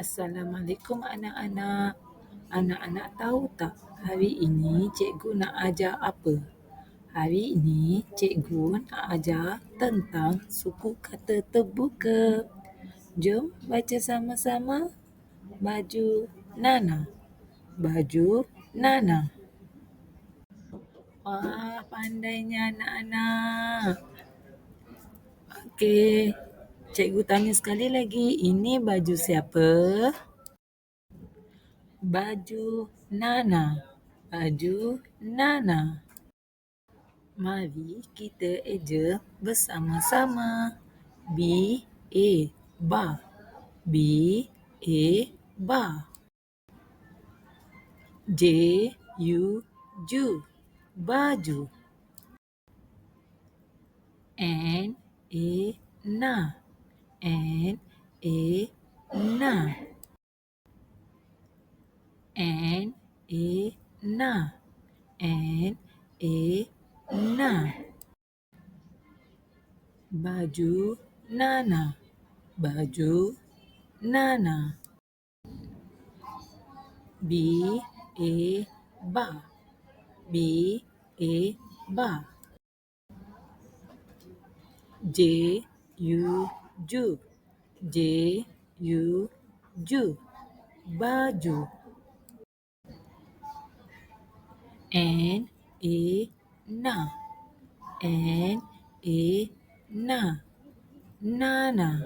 Assalamualaikum anak-anak. Anak-anak tahu tak hari ini cikgu nak ajar apa? Hari ini cikgu nak ajar tentang suku kata terbuka. Jom baca sama-sama. Baju Nana. Baju Nana. Wah, pandainya anak-anak. Okey. Cikgu tanya sekali lagi. Ini baju siapa? Baju Nana. Baju Nana. Mari kita eja bersama-sama. B, A, ba. B, A, ba. J, U, ju. Baju. N, A, na. N, A, na. N, A, na. Na. Baju Nana. Baju Nana. B, A, ba. B, A, ba. J, U, ju. J, U, ju. Baju. N, A, na. N, A, na. Nana.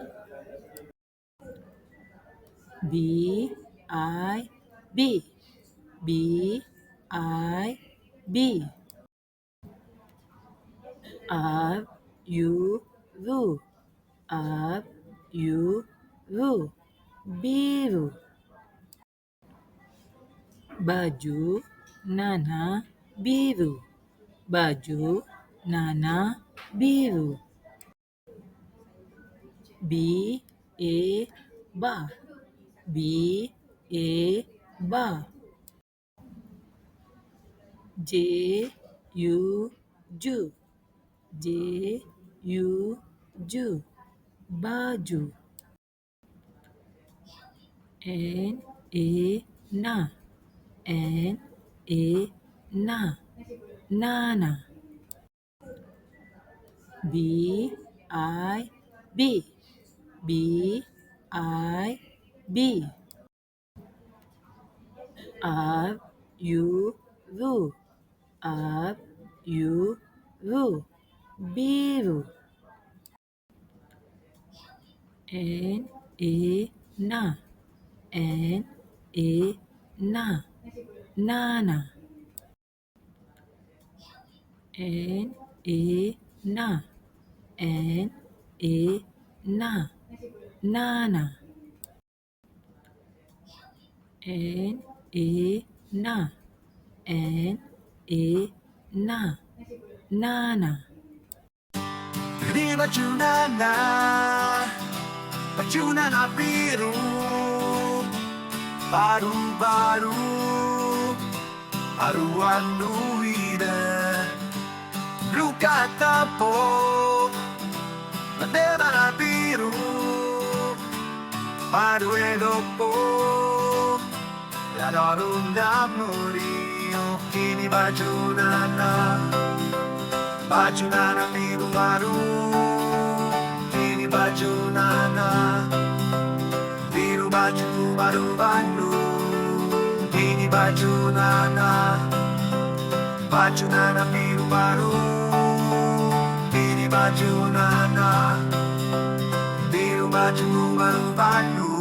B, I, B. B, I, B. Up, U, ru. Up, U, ru. Biru. Baju Nana biru. Baju Nana biru. B, A, ba. B, A, ba. J, U, ju. J, U, ju. Baju. N, A, na. N, A, na. Nana. B, I, B. B, I, B. Up, U, ru. Up, U, ru. Biru. N, A, na. N, A, na. Nana. N, A, na. N, A, na. Nana. N, A, na. N, A, na. Nana. Juna na biru paru Paru Aruan nuide Luka po Bandera na biru Baru e dopo La loro d'amore Occhi di baciunana Baciunana piru paru Mi baciunana baju baru baru Ini baju Nana Baju Nana biru baru Ini baju Nana Biru baju baru baru